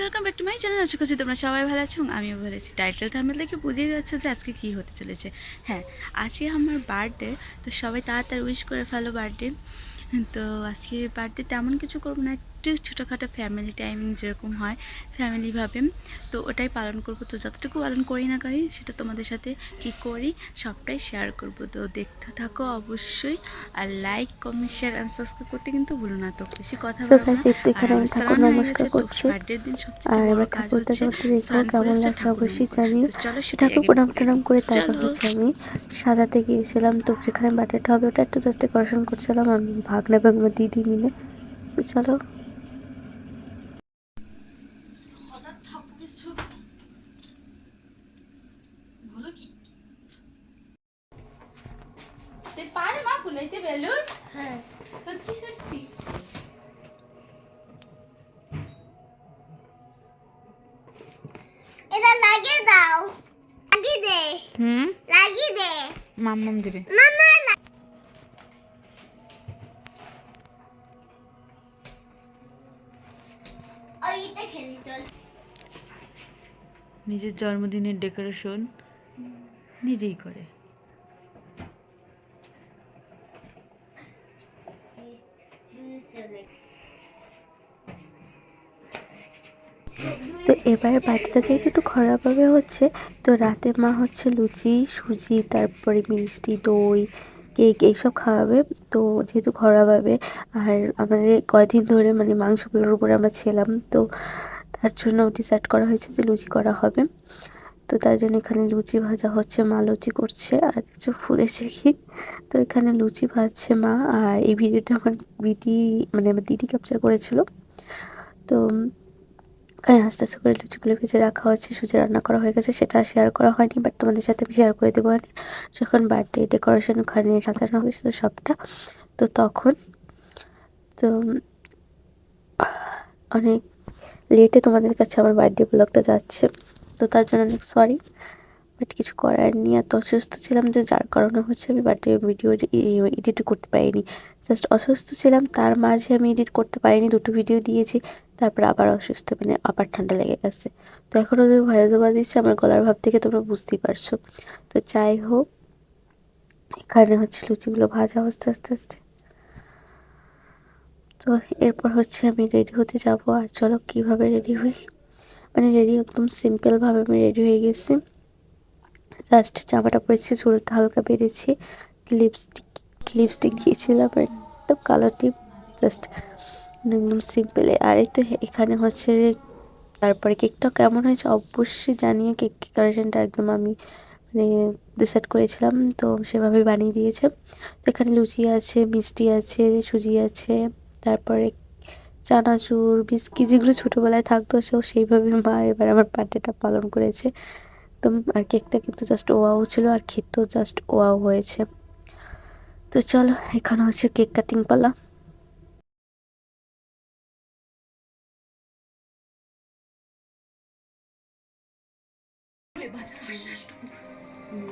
Welcome back to my channel আশা করছি তোমরা সবাই ভালো আছো আমিও ভালো আছি। টাইটেল থাম্বনেল দেখে বুঝেই যাচ্ছে যে আজকে কী হতে চলেছে। হ্যাঁ আজকে আমার বার্থডে তো সবাই তাড়াতাড়ি উইশ করে ফেলো বার্থডে তো আজকে বার্থডে তেমন কিছু করব না একটু ছোটোখাটো ফ্যামিলি টাইমিং যেরকম হয় ফ্যামিলিভাবে তো ওটাই পালন করব। তো যতটুকু পালন করি না করি সেটা তোমাদের সাথে কি করি সবটাই শেয়ার করব। তো দেখতে থাকো অবশ্যই। আর like comment share and subscribe করতে কিন্তু ভুলো না। তো বেশি কথা এখানে আমি ঠাকুর নমস্কার করছি। আর এবার দেখব কেমন লাগছে অবশ্যই সেটাই ঠাকুর প্রণাম করে তারপর। হচ্ছে আমি সাজাতে গিয়েছিলাম। তো যেখানে বার্থডেটা হবে ওটা একটু জাস্ট ডেকোরেশন করছিলাম। আমি ভাগনা এবং দিদি মিলে। চলো তুই পার মা ফুলাইতে বেলুন? হ্যাঁ। সত্যি সত্যি? এটা লাগিয়ে দাও। লাগিয়ে দে। হুম? লাগিয়ে দে। মাম্মাম দেবে। মামা লা- ওইটা খেলি চল। নিজের জন্মদিনের ডেকোরেশন নিজেই করে। তো এবারে বার্থডেটা যেহেতু একটু খরাভাবে হচ্ছে, তো রাতে মা হচ্ছে লুচি, সুজি, তারপরে মিষ্টি, দই, কেক এইসব খাওয়াবে। তো যেহেতু ঘরোয়াভাবে আর আমাদের কয়দিন ধরে মানে মাংসগুলোর উপরে আমরা ছিলাম, তো তার জন্য ডিসাইড করা হয়েছে যে লুচি করা হবে। তো তার জন্য এখানে লুচি ভাজা হচ্ছে, মা লুচি করছে, আর কিছু ফুলেছে কি তো এখানে লুচি ভাজছে মা, আর এই ভিডিওটা আমার দিদি মানে আমার দিদি ক্যাপচার করেছিল। তো এখানে আস্তে আস্তে করে লুচিগুলো ভেজে রাখা হচ্ছে সুজি রান্না করা হয়ে গেছে, সেটা শেয়ার করা হয়নি বাট তোমাদের সাথে আমি শেয়ার করে দেবো আর যখন বার্থডে ডেকোরেশন ওখানে সাজানো হয়েছিল সবটা, তো তখন, তো অনেক লেটে তোমাদের কাছে আমার বার্থডে ব্লগটা যাচ্ছে, তো তার জন্য অনেক সরি বাট কিছু করার নেই। এত অসুস্থ ছিলাম যে যার কারণে হচ্ছে আমি বার্থডে ভিডিও এডিট করতে পারিনি। জাস্ট অসুস্থ ছিলাম, তার মাঝে আমি এডিট করতে পারিনি, দুটো ভিডিও দিয়েছি। তারপর আবার অসুস্থ মানে আবার ঠান্ডা লেগে গেছে। তো এখন ওদের ভয়েস ওভার দিচ্ছে, আমার গলার ভাব থেকে তোমরা বুঝতেই পারছ। তো যাই হোক, এখানে হচ্ছে লুচিগুলো ভাজা হচ্ছে আস্তে আস্তে। তো এরপর হচ্ছে আমি রেডি হতে যাব। আর চলো কীভাবে রেডি হই? মানে রেডি একদম সিম্পলভাবে আমি রেডি হয়ে গেছি। জাস্ট জামাটা পরেছি, চুলটা হালকা বেঁধেছি লিপস্টিক লিপস্টিক দিয়েছিলাম একদম কালার টিপ জাস্ট একদম সিম্পলে আর এই তো এখানে হচ্ছে তারপরে কেকটা কেমন হয়েছে অবশ্যই জানিয়ে কেক ডেকোরেশনটা একদম আমি মানে ডিসাইড করেছিলাম, তো সেভাবে বানিয়ে দিয়েছে। তো এখানে লুচি আছে, মিষ্টি আছে, সুজি আছে, তারপরে চানাচুর বিস্কি যেগুলো ছোটোবেলায় থাকতো সেও সেইভাবে মা এবার আমার বার্থডেটা পালন করেছে। তো আর কেকটা কিন্তু জাস্ট ওয়াও ছিল আর খেতেও জাস্ট ওয়াও হয়েছে। তো চলো এখানে হচ্ছে কেক কাটিং পালা।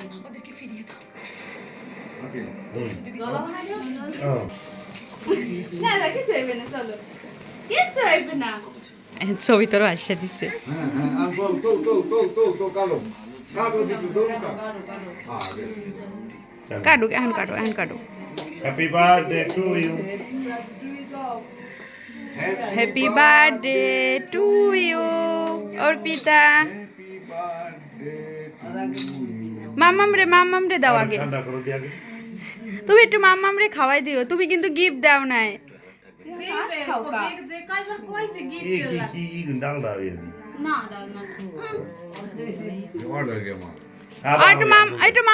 আসা দিচ্ছে Ah, tol, tol, tol, tol, tol, calo. Ah, yes. কাটু এখন কাটু এখন কাটু Happy birthday to you. Happy birthday to you Arpita. মাম্মাম রে মাম্মাম রে দাও আগে তুমি একটু মাম্মাম রে খাওয়াই দিও তুমি কিন্তু গিফট দাও নাই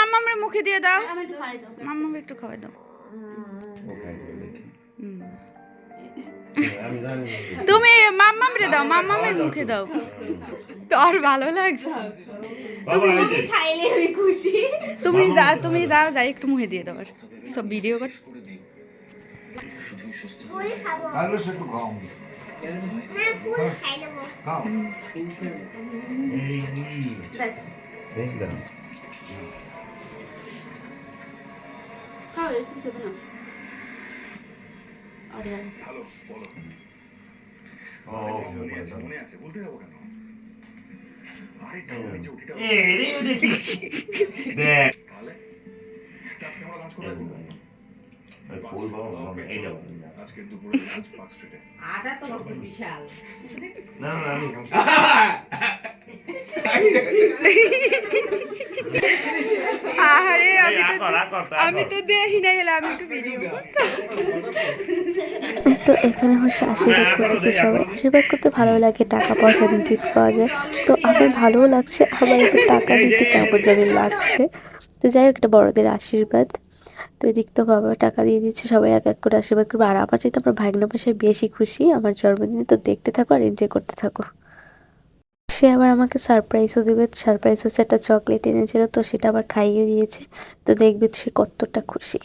মাম রে মুখে দিয়ে দাও মাম্মাম একটু খাওয়াই দাও। তুমি মাম্মাম রে দাও মাম্মাম রে মুখে দাও তোর ভালো লাগছে খাইলে আমি খুশি তুমি যা তুমি যাও যাই একটু মুখে দিয়ে দাও সব ভিডিও কর ফুল খাব Algo se tu না ফুল খাই দেবো Calma. এই এই দাও খাও এসে ছোট না আরে আরে ও মনে আছে বলতে যাব কেন দেখ তাহলে আজকে আমরা লাঞ্চ কোথায় তো আমি আরে তো দেখি না একটু ভিডিও তো এখানে হচ্ছে আশীর্বাদ করতেছে সবাই। আশীর্বাদ করতে ভালো লাগে টাকা পয়সা গিফট পাওয়া যায়। তো আমার ভালোও লাগছে আমার একটু টাকা দিতে কেমন জানি লাগছে। তো যাই হোক এটা বড়দের আশীর্বাদ। তো এদিক তো বাবা টাকা দিয়ে দিচ্ছে, সবাই এক এক করে আশীর্বাদ করবে। আর আমার চাইতে আমার ভাগ্ন পাশায় বেশি খুশি, আমার জন্মদিনে তো দেখতে থাকো আর এনজয় করতে থাকো। সে আবার আমাকে সারপ্রাইজও দেবে সারপ্রাইজ হচ্ছে একটা চকলেট এনেছিল, তো সেটা আবার খাইয়ে দিয়েছে। তো দেখবে সে কতটা খুশি।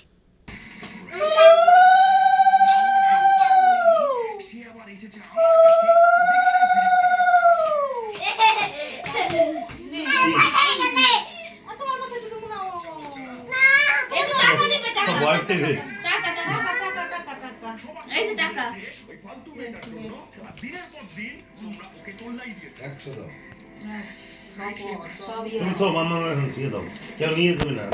সবই তুমি তো মামা এখন দাও কেউ নিয়ে যাবে না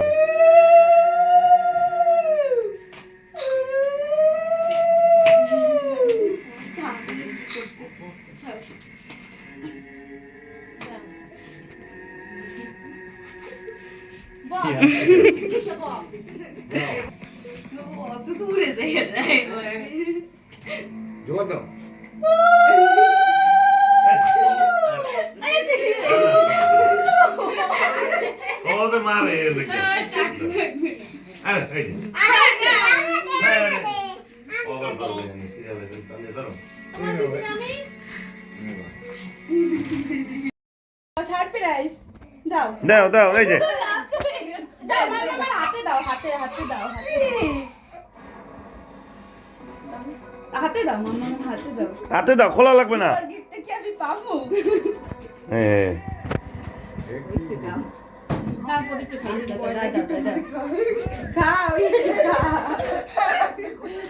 অত দূরে দেখে যায় জোগাড় দাও ও তো মারে দেখে আরে এই যে ওভার দাও দেখে সিরিয়াল দেখে তাহলে ধরো সারপ্রাইজ দাও দাও দাও এই যে দাও আমার আমার হাতে দাও হাতে হাতে দাও হাতে হাতে দাও মামা হাতে দাও। হাতে দাও খোলা লাগবে না। গিফটটা কি আমি পাবো? হ্যাঁ তারপরে একটু খাই দাও দাও দাও দাও খাও।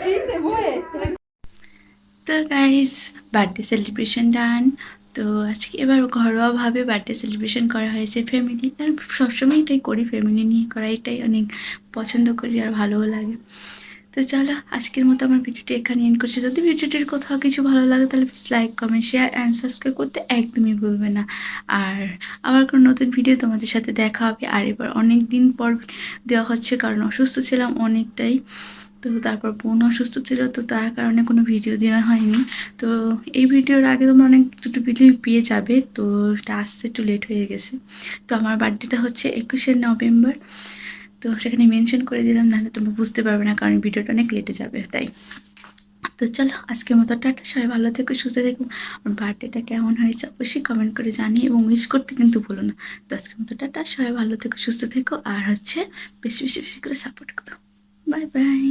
দিতে বয়ে। তো গাইস বার্থডে সেলিব্রেশন ডান তো আজকে এবার ঘরোয়াভাবে বার্থডে সেলিব্রেশন করা হয়েছে ফ্যামিলি আর সবসময় এটাই করি ফ্যামিলি নিয়ে করা এটাই অনেক পছন্দ করি আর ভালোও লাগে। তো চলো, আজকের মতো আমার ভিডিওটি এখানে এন্ড করছি। যদি ভিডিওটির কোথাও কিছু ভালো লাগে, তাহলে please like comment share and subscribe করতে একদমই ভুলবে না। আর আবার কোনো নতুন ভিডিও তোমাদের সাথে দেখা হবে। আর এবার অনেক দিন পর দেওয়া হচ্ছে, কারণ অসুস্থ ছিলাম অনেকটাই। তো তারপর বোন অসুস্থ ছিল, তো তার কারণে কোনো ভিডিও দেওয়া হয়নি। তো এই ভিডিওর আগে তোমরা অনেক দুটো ভিডিও পেয়ে যাবে, তো এটা আসতে একটু লেট হয়ে গেছে। তো আমার বার্থডেটা হচ্ছে একুশে নভেম্বর। তো সেখানে মেনশন করে দিলাম, নাহলে তোমরা বুঝতে পারবে না, কারণ ভিডিওটা অনেক লেটে যাবে, তাই। তো চলো, আজকের মতো টাটা, সবাই ভালো থেকো, সুস্থ থেকো। আমার বার্থডেটা কেমন হয়েছে অবশ্যই কমেন্ট করে জানি এবং উইশ করতে কিন্তু ভুলো না। তো আজকের মতো টাটা, সবাই ভালো থেকো, সুস্থ থেকো, আর হচ্ছে বেশি বেশি বেশি করে সাপোর্ট করো। Bye bye